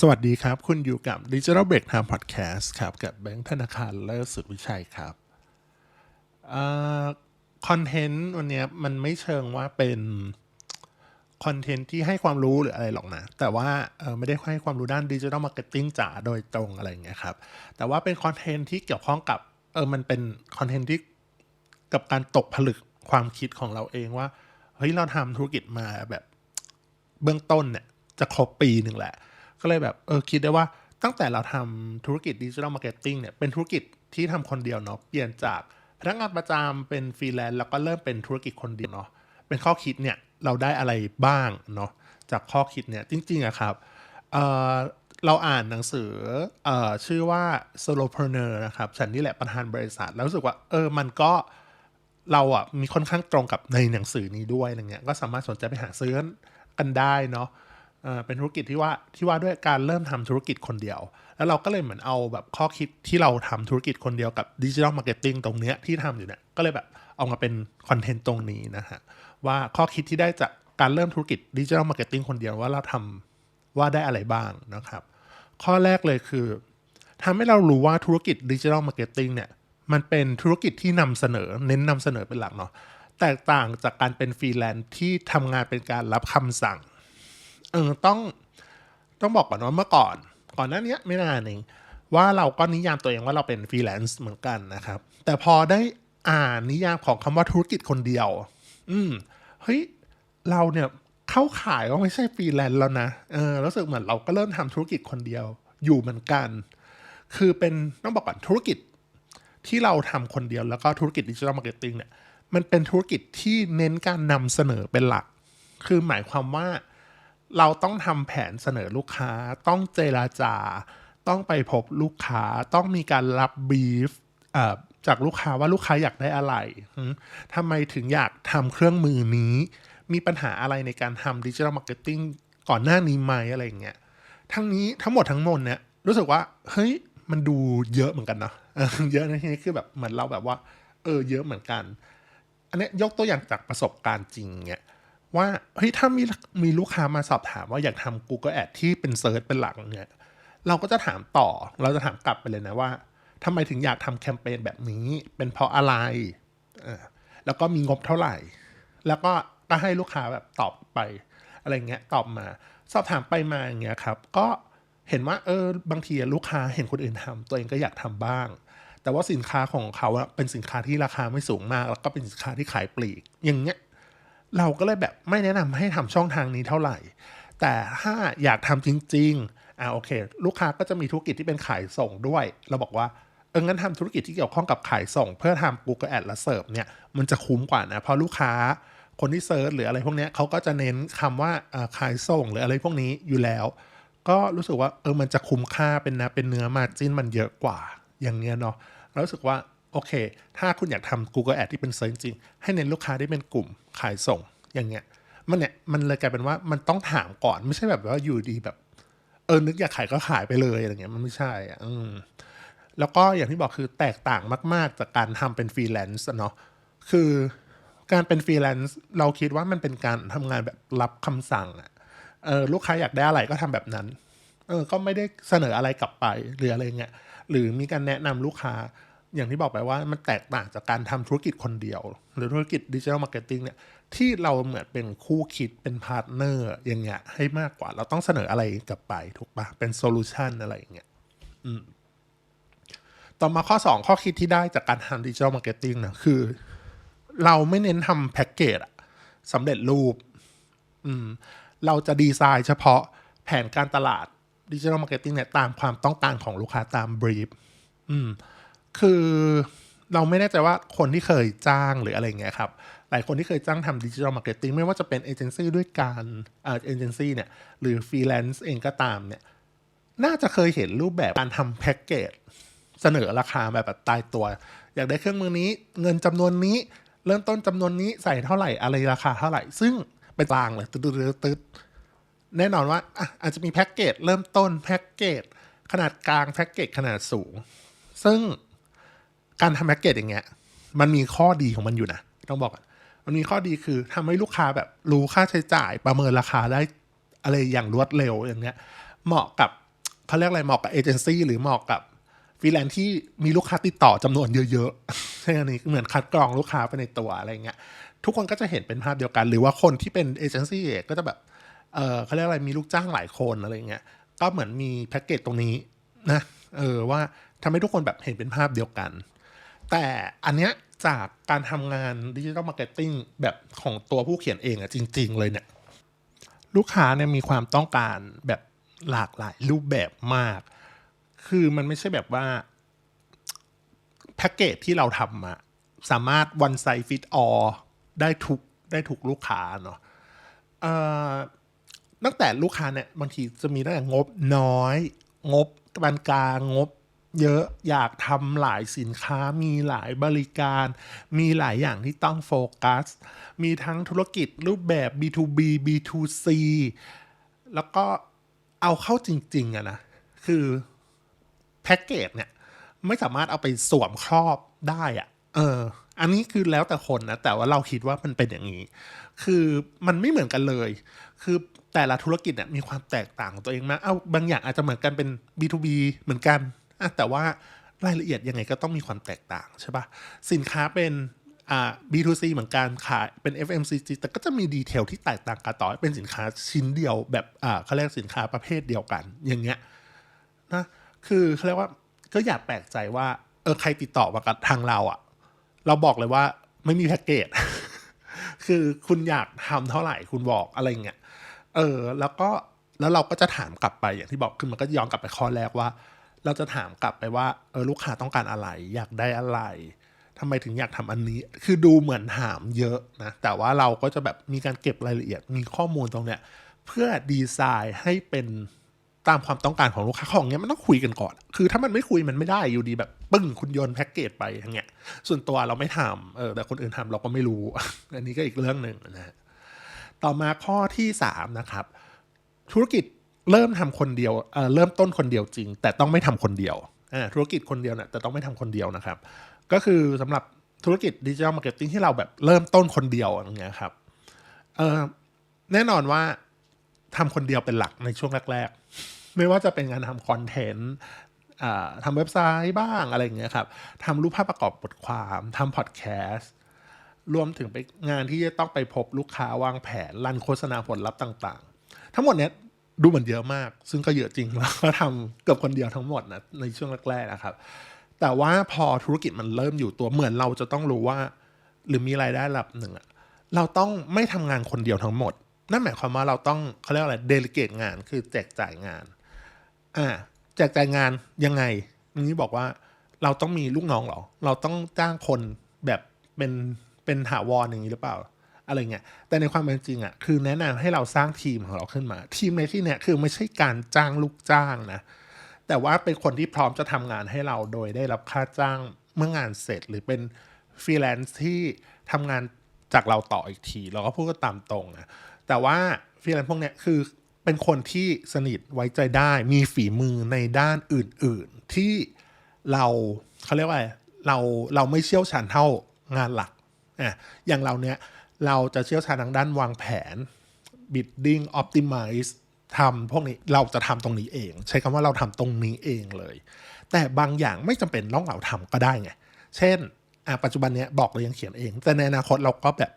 สวัสดีครับ คุณอยู่กับ Digital Break Time Podcast ครับ กับแบงค์ธนาคารเลิศสุดวิชัยครับคอนเทนต์วันนี้มันไม่เชิงว่าเป็นคอนเทนต์ที่ให้ความรู้หรืออะไรหรอกนะ แต่ว่าไม่ได้ให้ความรู้ด้านดิจิทัลมาร์เก็ตติ้งจ๋าโดยตรงอะไรอย่างเงี้ยครับ แต่ว่าเป็นคอนเทนต์ที่เกี่ยวข้องกับเออมันเป็นคอนเทนต์ที่กับการตกผลึกความคิดของเราเองว่าเฮ้ยเราทำธุรกิจมาแบบเบื้องต้นเนี่ยจะครบปีหนึ่งแหละ ก็เลยแบบเออคิดได้ว่าตั้งแต่เราทำธุรกิจดิจิทัลมาร์เก็ตติ้งเนี่ยเป็นธุรกิจที่ทำคนเดียวเนาะเปลี่ยนจากพนักงานประจำเป็นฟรีแลนซ์แล้วก็เริ่มเป็นธุรกิจคนเดียวเนาะเป็นข้อคิดเนี่ยเราได้อะไรบ้างเนาะจากข้อคิดเนี่ยจริงๆอะครับเเราอ่านหนังสือเออชื่อว่า solopreneur นะครับฉันนี่แหละประธานบริษัท แล้วรู้สึกว่าเออมันก็เราอะมีค่อนข้างตรงกับในหนังสือนี้ด้วยอะไรเงี้ยก็สามารถสนใจไปหาซื้อกันได้เนาะ เป็นธุรกิจที่ว่าที่ว่าด้วยการเริ่มทำธุรกิจคนเดียว แล้วเราก็เลยเหมือนเอาแบบข้อคิดที่เราทำธุรกิจคนเดียวกับดิจิทัลมาร์เก็ตติ้งตรงเนี้ยที่ทำอยู่เนี่ยก็เลยแบบเอามาเป็นคอนเทนต์ตรงนี้นะฮะว่าข้อคิดที่ได้จากการเริ่มธุรกิจดิจิทัลมาร์เก็ตติ้งคนเดียวว่าเราทำว่าได้อะไรบ้างนะครับ ข้อแรกเลยคือทำให้เรารู้ว่าธุรกิจดิจิทัลมาร์เก็ตติ้งเนี่ยมันเป็นธุรกิจที่นำเสนอเน้นนำเสนอเป็นหลักเนาะแตกต่างจากการเป็นฟรีแลนซ์ที่ทำงานเป็นการรับคำสั่ง ออต้องต้องบอกก่อนว่าเมื่อก่อน ก่อนหน้านี้ไม่นานเองว่าเราก็นิยามตัวเองว่าเราเป็นฟรีแลนซ์เหมือนกันนะครับ แต่พอได้อ่านนิยามของคำว่าธุรกิจคนเดียว อืมเฮ้ยเราเนี่ยเข้าขายก็ไม่ใช่ฟรีแลนซ์แล้วนะเออรู้สึกเหมือนเราก็เริ่มทำธุรกิจคนเดียวอยู่เหมือนกัน คือเป็นต้องบอกก่อนธุรกิจที่เราทำคนเดียวแล้วก็ธุรกิจดิจิทัลมาร์เก็ตติ้งเนี่ยมันเป็นธุรกิจที่เน้นการนำเสนอเป็นหลัก คือหมายความว่า เราต้องทำแผนเสนอลูกค้า ต้องเจราจา ต้องไปพบลูกค้า ต้องมีการรับบีฟจากลูกค้าว่าลูกค้าอยากได้อะไรทำไมถึงอยากทำเครื่องมือนี้ มีปัญหาอะไรในการทำดิจิทัลมาร์เก็ตติ้งก่อนหน้านี้ไหมอะไรเงี้ย ทั้งนี้ทั้งหมดทั้งมวลเนี่ยรู้สึกว่า เฮ้ย มันดูเยอะเหมือนกันเนาะเยอะในที่นี้คือแบบเหมือนเราแบบว่า เออ เยอะเหมือนกัน อันนี้ยกตัวอย่างจากประสบการณ์จริงเนี่ย ว่าเฮ้ยถ้ามีมีลูกค้ามาสอบถามว่าอยากทำ Google Ad ที่เป็นเซิร์ชเป็นหลักเนี่ยเราก็จะถามต่อเราจะถามกลับไปเลยนะว่าทำไมถึงอยากทำแคมเปญแบบนี้ เป็นเพราะอะไร แล้วก็มีงบเท่าไหร่ แล้วก็ก็ให้ลูกค้าแบบตอบไป อะไรเงี้ยตอบมา สอบถามไปมาอย่างเงี้ยครับ ก็เห็นว่าเออบางทีลูกค้าเห็นคนอื่นทำตัวเองก็อยากทำบ้าง แต่ว่าสินค้าของเขาเป็นสินค้าที่ราคาไม่สูงมาก แล้วก็เป็นสินค้าที่ขายปลีก อย่างเงี้ย เราก็เลยแบบไม่แนะนำให้ทำช่องทางนี้เท่าไหร่ แต่ถ้าอยากทำจริง ๆ อ่าโอเค ลูกค้าก็จะมีธุรกิจที่เป็นขายส่งด้วย เราบอกว่าเอองั้นทำธุรกิจที่เกี่ยวข้องกับขายส่ง เพื่อทำ Google Ad และเสิร์ฟเนี่ยมันจะคุ้มกว่านะเพราะลูกค้าคนที่เซิร์ชหรืออะไรพวกนี้เขาก็จะเน้นคำว่าขายส่งหรืออะไรพวกนี้อยู่แล้ว ก็รู้สึกว่าเออมันจะคุ้มค่าเป็นนะเป็นเนื้อมาจิ้นมันเยอะกว่าอย่างเงี้ยเนาะรู้สึกว่า โอเค ถ้าคุณอยากทำ Google Ad ที่เป็นเซิร์ชจริง ให้เน้นลูกค้าได้เป็นกลุ่มขายส่งอย่างเงี้ย มันเนี่ยมันเลยกลายเป็นว่ามันต้องถามก่อนไม่ใช่แบบว่าอยู่ดีแบบ เออนึกอยากขายก็ขายไปเลยอะไรเงี้ยมันไม่ใช่อะอืมแล้วก็อย่างที่บอกคือแตกต่างมาก ๆ จากการทำเป็นฟรีแลนซ์เนาะคือการเป็นฟรีแลนซ์เราคิดว่ามันเป็นการทำงานแบบรับคำสั่งอะเออลูกค้าอยากได้อะไรก็ทำแบบนั้นเออก็ไม่ได้เสนออะไรกลับไปหรืออะไรเงี้ยหรือมีการแนะนำลูกค้า อย่างที่บอกไปว่ามันแตกต่างจากการทำธุรกิจคนเดียว หรือธุรกิจดิจิทัลมาร์เก็ตติ้งเนี่ยที่เราเหมือนเป็นคู่คิดเป็นพาร์ทเนอร์อย่างเงี้ยให้มากกว่า เราต้องเสนออะไรกลับไปถูกปะเป็นโซลูชันอะไรอย่างเงี้ยต่อมาข้อ 2 ข้อคิดที่ได้จากการทำดิจิทัลมาร์เก็ตติ้งนะคือ เราไม่เน้นทำแพ็กเกจสำเร็จรูปอืมเราจะดีไซน์เฉพาะแผนการตลาดดิจิทัลมาร์เก็ตติ้งเนี่ยตามความต้องการของลูกค้าตามบรีฟอืม คือเราไม่แน่ใจว่าคนที่เคยจ้างหรืออะไรเงี้ยครับ หลายคนที่เคยจ้างทำดิจิทัลมาร์เก็ตติ้งไม่ว่าจะเป็นเอเจนซี่ด้วยการเอเจนซี่เนี่ยหรือฟรีแลนซ์เองก็ตามเนี่ยน่าจะเคยเห็นรูปแบบการทำแพ็กเกจเสนอราคาแบบแบบตายตัว อยากได้เครื่องมือนี้เงินจำนวนนี้ เริ่มต้นจำนวนนี้ใส่เท่าไหร่อะไรราคาเท่าไหร่ ซึ่งเป็นกลางเลยตึ๊ดตึ๊ดแน่นอนว่าอาจจะมีแพ็กเกจเริ่มต้นแพ็กเกจขนาดกลางแพ็กเกจขนาดสูง ซึ่ง การทำแพ็กเกจอย่างเงี้ย มันมีข้อดีของมันอยู่นะ ต้องบอกมันมีข้อดีคือทำให้ลูกค้าแบบรู้ค่าใช้จ่ายประเมินราคาได้อะไรอย่างรวดเร็วอย่างเงี้ย เหมาะกับเขาเรียกอะไรเหมาะกับเอเจนซี่หรือเหมาะกับฟรีแลนซ์ที่มีลูกค้าติดต่อจำนวนเยอะๆใช่อันนี้เหมือนคัดกรองลูกค้าไปในตัวอะไรเงี้ยทุกคนก็จะเห็นเป็นภาพเดียวกัน หรือว่าคนที่เป็นเอเจนซี่ก็จะแบบเออเขาเรียกอะไรมีลูกจ้างหลายคนอะไรเงี้ยก็เหมือนมีแพ็กเกจตรงนี้นะเออว่าทำให้ทุกคนแบบเห็นเป็นภาพเดียวกัน แต่อันเนี้ยจากการทำงานดิจิทัลมาร์เก็ตติ้งแบบของตัวผู้เขียนเองอะจริง ๆ เลยเนี่ย ลูกค้าเนี่ยมีความต้องการแบบหลากหลายรูปแบบมาก คือมันไม่ใช่แบบว่าแพ็กเกจที่เราทำมาสามารถ one size fit all ได้ทุกได้ทุกลูกค้าเนาะตั้งแต่ลูกค้าเนี่ยบางทีจะมีตั้งแต่งบน้อย งบปานกลางงบ เยอะอยากทำหลายสินค้ามีหลายบริการ มีหลายอย่างที่ต้องโฟกัส มีทั้งธุรกิจรูปแบบ B2B B2C แล้วก็เอาเข้าจริง ๆอะนะ คือแพ็กเกจเนี่ย ไม่สามารถเอาไปสวมครอบได้อะเออ อันนี้คือแล้วแต่คนนะ แต่ว่าเราคิดว่ามันเป็นอย่างนี้ คือมันไม่เหมือนกันเลย คือแต่ละธุรกิจเนี่ยมีความแตกต่างของตัวเองมาก เอาบางอย่างอาจจะเหมือนกันเป็น B2B เหมือนกัน แต่ว่ารายละเอียดยังไงก็ต้องมีความแตกต่างใช่ปะสินค้าเป็นอ่า B2C เหมือนกันขายเป็น FMCG แต่ก็จะมีดีเทลที่แตกต่างกันต่อเป็นสินค้าชิ้นเดียวแบบอ่าเขาเรียกสินค้าประเภทเดียวกัน อย่างเงี้ยนะคือเขาเรียกว่าก็อย่าแปลกใจว่าเออใครติดต่อมากับทางเราอะ่ะ เราบอกเลยว่าไม่มีแพ็กเกจ คือคุณอยากทำเท่าไหร่คุณบอกอะไรเงี้ย เออ แล้วก็แล้วเราก็จะถามกลับไปอย่างที่บอกคือมันก็ย้อนกลับไปข้อแรกว่า เราจะถามกลับไปว่าเออลูกค้าต้องการอะไร อยากได้อะไรทำไมถึงอยากทำอันนี้ คือดูเหมือนถามเยอะนะแต่ว่าเราก็จะแบบมีการเก็บรายละเอียดมีข้อมูลตรงเนี้ยเพื่อดีไซน์ให้เป็นตามความต้องการของลูกค้าของเนี้ยมันต้องคุยกันก่อน คือถ้ามันไม่คุยมันไม่ได้อยู่ดีแบบปึ้งคุณโยนแพ็กเกจไปอย่างเงี้ย ส่วนตัวเราไม่ทำเออแต่คนอื่นทำเราก็ไม่รู้ อันนี้ก็อีกเรื่องหนึ่งนะฮะต่อมาข้อที่สามนะครับ ธุรกิจ เริ่มทำคนเดียวเเริ่มต้นคนเดียวจริง แต่ต้องไม่ทำคนเดียวธุรกิจคนเดียวเนี่ยแต่ต้องไม่ทำคนเดียวนะครับ ก็คือสำหรับธุรกิจดิจิทัลมาร์เก็ตติ้งที่เราแบบเริ่มต้นคนเดียวอย่างเงี้ยครับแน่นอนว่าทำคนเดียวเป็นหลักในช่วงแรกๆ ไม่ว่าจะเป็นการทำคอนเทนต์ทำเว็บไซต์บ้างอะไรอย่างเงี้ยครับทำรูปภาพประกอบบทความทำพอดแคสต์รวมถึงไปงานที่จะต้องไปพบลูกค้าวางแผนรันโฆษณาผลลัพธ์ต่าง ๆ ทั้งหมดเนี้ย ดูเหมือนเยอะมาก ซึ่งก็เยอะจริงแล้วก็ทำเกือบคนเดียวทั้งหมดนะในช่วงแรกๆนะครับ แต่ว่าพอธุรกิจมันเริ่มอยู่ตัวเหมือนเราจะต้องรู้ว่า หรือมีรายได้ระดับหนึ่งอะเราต้องไม่ทำงานคนเดียวทั้งหมด นั่นหมายความว่าเราต้องเขาเรียกว่าอะไรเดลิเกตงานคือแจกจ่ายงานอ่าแจกจ่ายงานยังไงนนี้บอกว่าเราต้องมีลูกน้องเหรอ เราต้องจ้างคนแบบเป็นเป็นถาวรอย่างนี้หรือเปล่า อะไรเงี้ยแต่ในความเป็นจริงอะคือแนะนำให้เราสร้างทีมของเราขึ้นมา ทีมในที่เนี้ยคือไม่ใช่การจ้างลูกจ้างนะแต่ว่าเป็นคนที่พร้อมจะทำงานให้เราโดยได้รับค่าจ้างเมื่องานเสร็จหรือเป็นฟรีแลนซ์ที่ทำงานจากเราต่ออีกที เราก็พูดก็ตามตรงนะแต่ว่าฟรีแลนซ์พวกเนี้ยคือเป็นคนที่สนิทไว้ใจได้มีฝีมือในด้านอื่น ๆ ที่เราเขาเรียกว่าอะไรเราเราไม่เชี่ยวชาญเท่างานหลักอะอย่างเราเนี้ย เราจะเชี่ยวชาญทางด้านวางแผน bidding optimize ทำพวกนี้เราจะทำตรงนี้เอง ใช้คำว่าเราทำตรงนี้เองเลย แต่บางอย่างไม่จำเป็นต้องเราทำก็ได้ไง เช่นปัจจุบันเนี้ยบอกเรายังเขียนเอง แต่ในอนาคตเราก็แบบ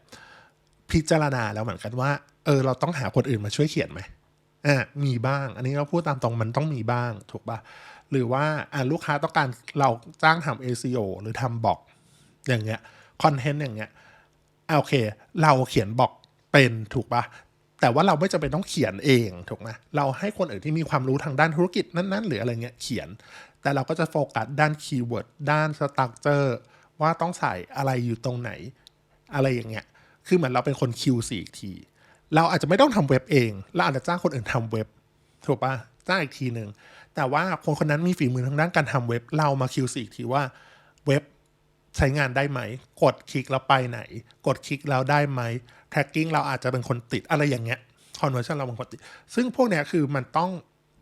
พิจารณาแล้วเหมือนกันว่าเออเราต้องหาคนอื่นมาช่วยเขียนไหมอะมีบ้าง อันนี้เราพูดตามตรงมันต้องมีบ้างถูกปะหรือว่าอะลูกค้าต้องการเราจ้างทำ ACO หรือทำบอกอย่างเงี้ยคอนเทนต์อย่างเงี้ย อะโอเค เราเขียนบอกเป็นถูกปะแต่ว่าเราไม่จำเป็นต้องเขียนเองถูกไหมเราให้คนอื่นที่มีความรู้ทางด้านธุรกิจนั้น ๆ หรืออะไรเงี้ยเขียน แต่เราก็จะโฟกัสด้านคีย์เวิร์ดด้านสตั๊กเจอร์ว่าต้องใส่อะไรอยู่ตรงไหน อะไรอย่างเงี้ย คือเหมือนเราเป็นคน Q4 อีกที เราอาจจะไม่ต้องทำเว็บเอง เราอาจจะจ้างคนอื่นทำเว็บถูกปะจ้างอีกทีหนึ่งแต่ว่าคนคนนั้นมีฝีมือทางด้านการทำเว็บ เรามา Q4 อีกทีว่าเว็บ ใช้งานได้ไหม กดคลิกแล้วไปไหน กดคลิกแล้วได้ไหม tracking เราอาจจะเป็นคนติดอะไรอย่างเงี้ย conversion เราเป็นคนติด ซึ่งพวกเนี้ยคือมันต้อง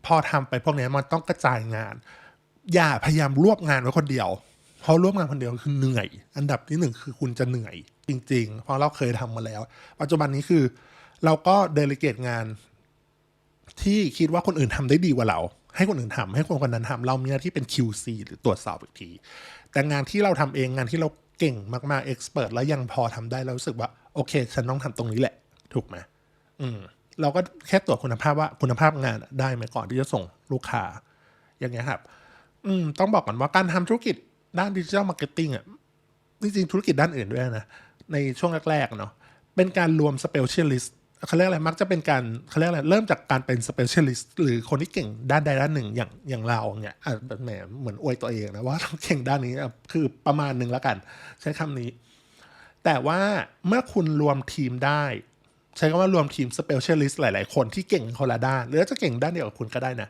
พอทำไปพวกเนี้ยมันต้องกระจายงาน อย่าพยายามรวบงานไว้คนเดียว เพราะรวบงานคนเดียวคือเหนื่อย อันดับที่หนึ่งคือคุณจะเหนื่อยจริง ๆ เพราะเราเคยทำมาแล้ว ปัจจุบันนี้คือ เราก็เดลิเกตงานที่คิดว่าคนอื่นทำได้ดีกว่าเรา ให้คนอื่นทำให้คนคนนั้นทำเรามีหน้าที่เป็น QC หรือตรวจสอบอีกที แต่งานที่เราทำเองงานที่เราเก่งมากๆเอ็กซ์เพรสแล้วยังพอทำได้เรารู้สึกว่า โอเค ฉันต้องทำตรงนี้แหละ ถูกไหมอืมเราก็แค่ตรวจคุณภาพว่าคุณภาพงานได้ไหมก่อนที่จะส่งลูกค้า อย่างเงี้ยครับ อืมต้องบอกก่อนว่าการทำธุรกิจด้านดิจิทัลมาร์เก็ตติ้งอะจริงๆธุรกิจด้านอื่นด้วยนะ ในช่วงแรกๆเนาะเป็นการรวมสเปเชียลิสต์ เขาเรียกอะไรมักจะเป็นการเขาเรียกอะไรเริ่มจากการเป็นสเปเชียลิสต์หรือคนที่เก่งด้านใดด้านหนึ่งอย่างอย่างเราเนี่ยอะแหมเหมือนอวยตัวเองนะว่าเราเก่งด้านนี้คือประมาณหนึ่งแล้วกัน ใช้คำนี้ แต่ว่าเมื่อคุณรวมทีมได้ ใช้คำว่ารวมทีม specialist หลาย ๆ คนที่เก่งคนละด้าน หรือจะเก่งด้านเดียวกับคุณก็ได้นะ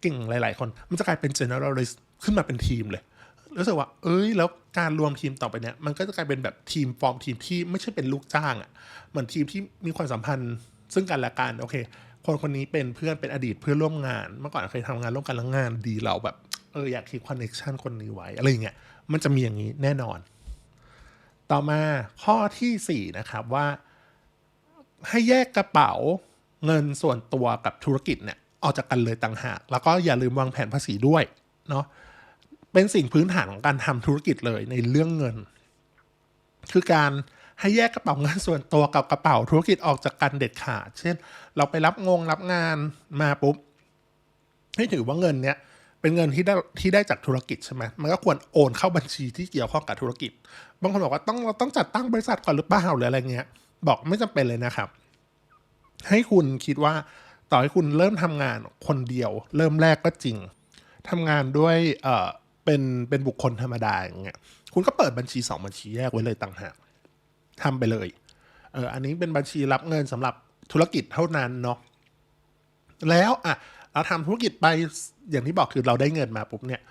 เก่งหลาย ๆ คนมันจะกลายเป็น generalist ขึ้นมาเป็นทีมเลย รู้สึกว่า เอ้ย แล้วการรวมทีมต่อไปเนี่ย มันก็จะกลายเป็นแบบทีมฟอร์มทีมที่ไม่ใช่เป็นลูกจ้างอะ่ะเหมือนทีมที่มีความสัมพันธ์ซึ่งกันและกันโอเค คนคนนี้เป็นเพื่อนเป็นอดีตเพื่อนร่วมงาน เมื่อก่อนเคยทำงานร่วมกันแล้วงานดีเราแบบเอออยากคีบคอนเน c ชันคนนี้ไว้อะไรเงี้ยมันจะมีอย่างนี้แน่นอน ต่อมาข้อที่สี่นะครับว่า ให้แยกกระเป๋าเงินส่วนตัวกับธุรกิจเนี่ยออกจากกันเลยต่างหาก แล้วก็อย่าลืมวางแผนภาษีด้วยเนาะ เป็นสิ่งพื้นฐานของการทำธุรกิจเลยในเรื่องเงิน คือการให้แยกกระเป๋าเงินส่วนตัวกับกระเป๋าธุรกิจออกจากกันเด็ดขาด เช่น เราไปรับงงรับงานมาปุ๊บให้ถือว่าเงินเนี้ยเป็นเงินที่ได้ที่ได้จากธุรกิจใช่ไหมมันก็ควรโอนเข้าบัญชีที่เกี่ยวข้องกับธุรกิจ บางคนบอกว่าต้องเราต้องจัดตั้งบริษัทก่อนหรือเปล่าหรืออะไรเงี้ย บอกไม่จำเป็นเลยนะครับ ให้คุณคิดว่าต่อให้คุณเริ่มทำงานคนเดียว เริ่มแรกก็จริงทำงานด้วย เป็นเป็นบุคคลธรรมดาอย่างเงี้ยคุณก็เปิดบัญชีสองบัญชีแยกไว้เลยต่างหากทำไปเลยเอออันนี้เป็นบัญชีรับเงินสำหรับธุรกิจเท่านั้นเนาะแล้วอะเราทำธุรกิจไปอย่างที่บอกคือเราได้เงินมาปุ๊บเนี่ย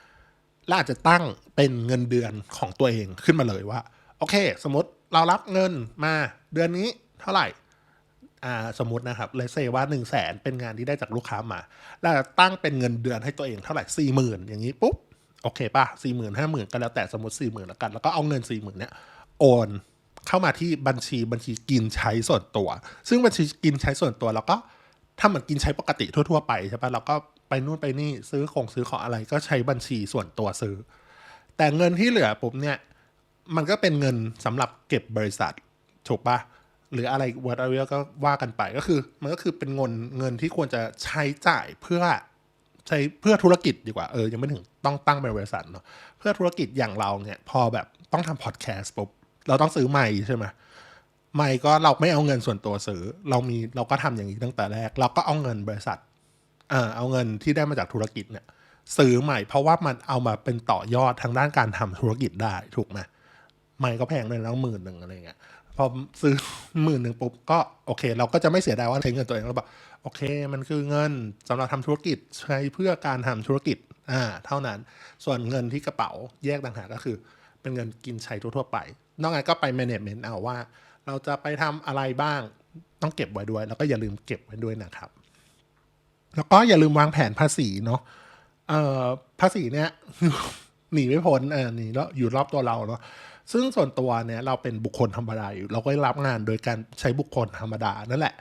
เราอาจจะตั้งเป็นเงินเดือนของตัวเองขึ้นมาเลยว่า โอเค สมมติเรารับเงินมาเดือนนี้เท่าไหร่อ่าสมมตินะครับเลยเซว่า1นึ่งแสนเป็นงานที่ได้จากลูกค้ามาแล้วตั้งเป็นเงินเดือนให้ตัวเองเท่าไหร่สี่หมื่นอย่างนี้ปุ๊บ โอเคป่ะสี่หมื่นห้าหมื่นก็แล้วแต่สมมติสี่หมื่นแล้วกัน แล้วก็เอาเงินสี่หมื่นเนี่ยโอนเข้ามาที่บัญชีบัญชีกินใช้ส่วนตัว ซึ่งบัญชีกินใช้ส่วนตัวเราก็ถ้าเหมือนกินใช้ปกติทั่ว ๆ ไปใช่ปะเราก็ไปนู่นไปนี่ซื้อของซื้อของอะไรก็ใช้บัญชีส่วนตัวซื้อ แต่เงินที่เหลือปุ๊บเนี่ยมันก็เป็นเงินสำหรับเก็บบริษัทถูกปะหรืออะไร whatever ก็ว่ากันไปก็คือ มันก็คือเป็นเงินเงินที่ควรจะใช้จ่ายเพื่อ ใช้เพื่อธุรกิจดีกว่าเออยังไม่ถึงต้องตั้งเป็นบริษัทเนาะเพื่อธุรกิจอย่างเราเนี่ยพอแบบต้องทำพอดแคสต์ปุ๊บเราต้องซื้อไมค์ใช่ไหมไมค์ก็เราไม่เอาเงินส่วนตัวซื้อเรามีเราก็ทำอย่างนี้ตั้งแต่แรก เราก็เอาเงินบริษัทเออเอาเงินที่ได้มาจากธุรกิจเนี่ยซื้อใหม่ เพราะว่ามันเอามาเป็นต่อยอดทางด้านการทำธุรกิจได้ถูกไหมไม่ก็แพงเลยแล้วหมื่นหนึ่งอะไรเงี้ย พอซื้อหมื่นหนึ่งปุ๊บก็โอเค เราก็จะไม่เสียดายว่าใช้เงินตัวเองเราบอกโอเค มันคือเงินสำหรับทำธุรกิจใช้เพื่อการทำธุรกิจอ่าเท่านั้น ส่วนเงินที่กระเป๋าแยกต่างหากก็คือ เป็นเงินกินใช้ทั่วๆไป นอกจากก็ไป management เอาว่า เราจะไปทำอะไรบ้างต้องเก็บไว้ด้วย แล้วก็อย่าลืมเก็บไว้ด้วยนะครับ แล้วก็อย่าลืมวางแผนภาษีเนาะเอ่อภาษีเนี่ยหนีไม่พ้นเออหนีแล้วอยู่รอบตัวเราเนาะ ซึ่งส่วนตัวเนี่ยเราเป็นบุคคลธรรมดาอยู่เราก็รับงานโดยการใช้บุคคลธรรมดานั่นแหละ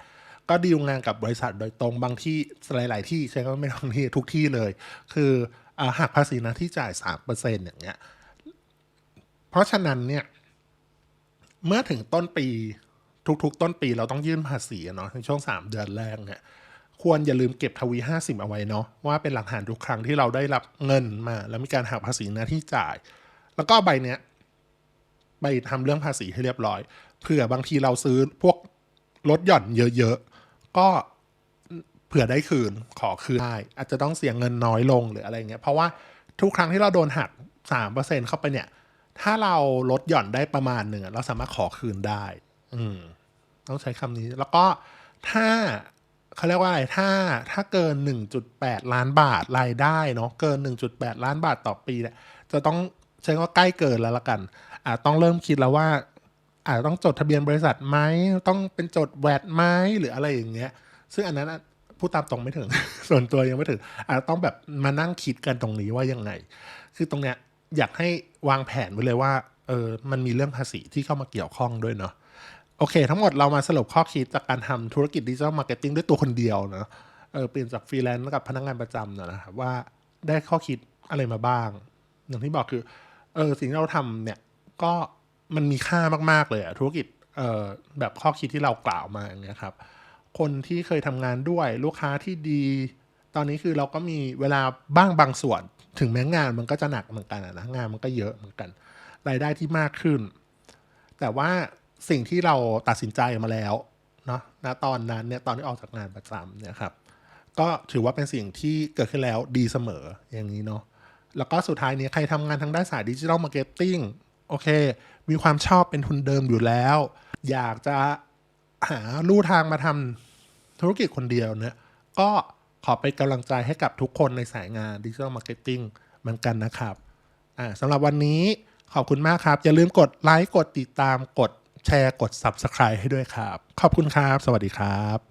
ก็ดีลงานกับบริษัทโดยตรงบางที่หลาย ๆ ที่ใช้ก็ไม่บางที่ทุกที่เลย คืออ่าหักภาษีหนะที่จ่ายสามเปอร์เซ็นอย่างเงี้ย เพราะฉะนั้นเนี่ย เมื่อถึงต้นปีทุก ๆ ต้นปีเราต้องยื่นภาษีเนาะในช่วง3เดือนแรกเนี่ยควรอย่าลืมเก็บทวี50เอาไว้เนาะว่าเป็นหลักฐานทุกครั้งที่เราได้รับเงินมา แล้วมีการหักภาษีหน้าที่จ่าย แล้วก็ใบเนี้ย ไปทำเรื่องภาษีให้เรียบร้อยเผื่อบางทีเราซื้อพวกลดหย่อนเยอะๆ ก็เผื่อได้คืนขอคืนได้ อาจจะต้องเสียเงินน้อยลงหรืออะไรเงี้ย เพราะว่าทุกครั้งที่เราโดนหัก3%เปอร์เซ็นเข้าไปเนี่ย ถ้าเราลดหย่อนได้ประมาณหนึ่งเราสามารถขอคืนได้ อืม ต้องใช้คำนี้ แล้วก็ถ้าเขาเรียกว่าอะไร ถ้าถ้าเกิน 1.8 ล้านบาทรายได้เนาะ เกิน 1.8 ล้านบาทต่อปีเนี่ย จะต้องใช้ว่าใกล้เกินแล้วละกัน อาจต้องเริ่มคิดแล้วว่า อาจต้องจดทะเบียนบริษัทไหมต้องเป็นจดแวดไหมหรืออะไรอย่างเงี้ย ซึ่งอันนั้นพูดตามตรงไม่ถึง ส่วนตัวยังไม่ถึง อาจจะต้องแบบมานั่งคิดกันตรงนี้ว่ายังไง คือตรงเนี้ยอยากให้วางแผนไว้เลยว่าเออมันมีเรื่องภาษีที่เข้ามาเกี่ยวข้องด้วยเนาะโอเค ทั้งหมดเรามาสรุปข้อคิดจากการทำธุรกิจดิจิทัลมาร์เก็ตติ้งด้วยตัวคนเดียวเนาะเออเปลี่ยนจากฟรีแลนซ์กับพนักงานประจำเนาะนะครับว่าได้ข้อคิดอะไรมาบ้าง อย่างที่บอกคือเออสิ่งที่เราทำเนี่ย ก็มันมีค่ามาก ๆ เลยอะธุรกิจเออแบบข้อคิดที่เรากล่าวมาอย่างเงี้ยครับ คนที่เคยทำงานด้วยลูกค้าที่ดี ตอนนี้คือเราก็มีเวลาบ้างบางส่วน ถึงแม้งานมันก็จะหนักเหมือนกันนะงานมันก็เยอะเหมือนกัน รายได้ที่มากขึ้น แต่ว่าสิ่งที่เราตัดสินใจมาแล้วเนาะณตอนนั้นเนี่ยตอนที่ออกจากงานประจำเนี่ยครับ ก็ถือว่าเป็นสิ่งที่เกิดขึ้นแล้วดีเสมออย่างนี้เนาะแล้วก็สุดท้ายนี้ใครทำงานทางด้านสายดิจิทัลมาร์เก็ตติ้ง โอเค มีความชอบเป็นทุนเดิมอยู่แล้ว อยากจะหาลู่ทางมาทำธุรกิจคนเดียวเนี่ย ก็ขอเป็นกำลังใจให้กับทุกคนในสายงานดิจิทัลมาร์เก็ตติ้งเหมือนกันนะครับอ่าสำหรับวันนี้ขอบคุณมากครับ อย่าลืมกดไลค์กดติดตามกดแชร์กด Subscribe ให้ด้วยครับ ขอบคุณครับ สวัสดีครับ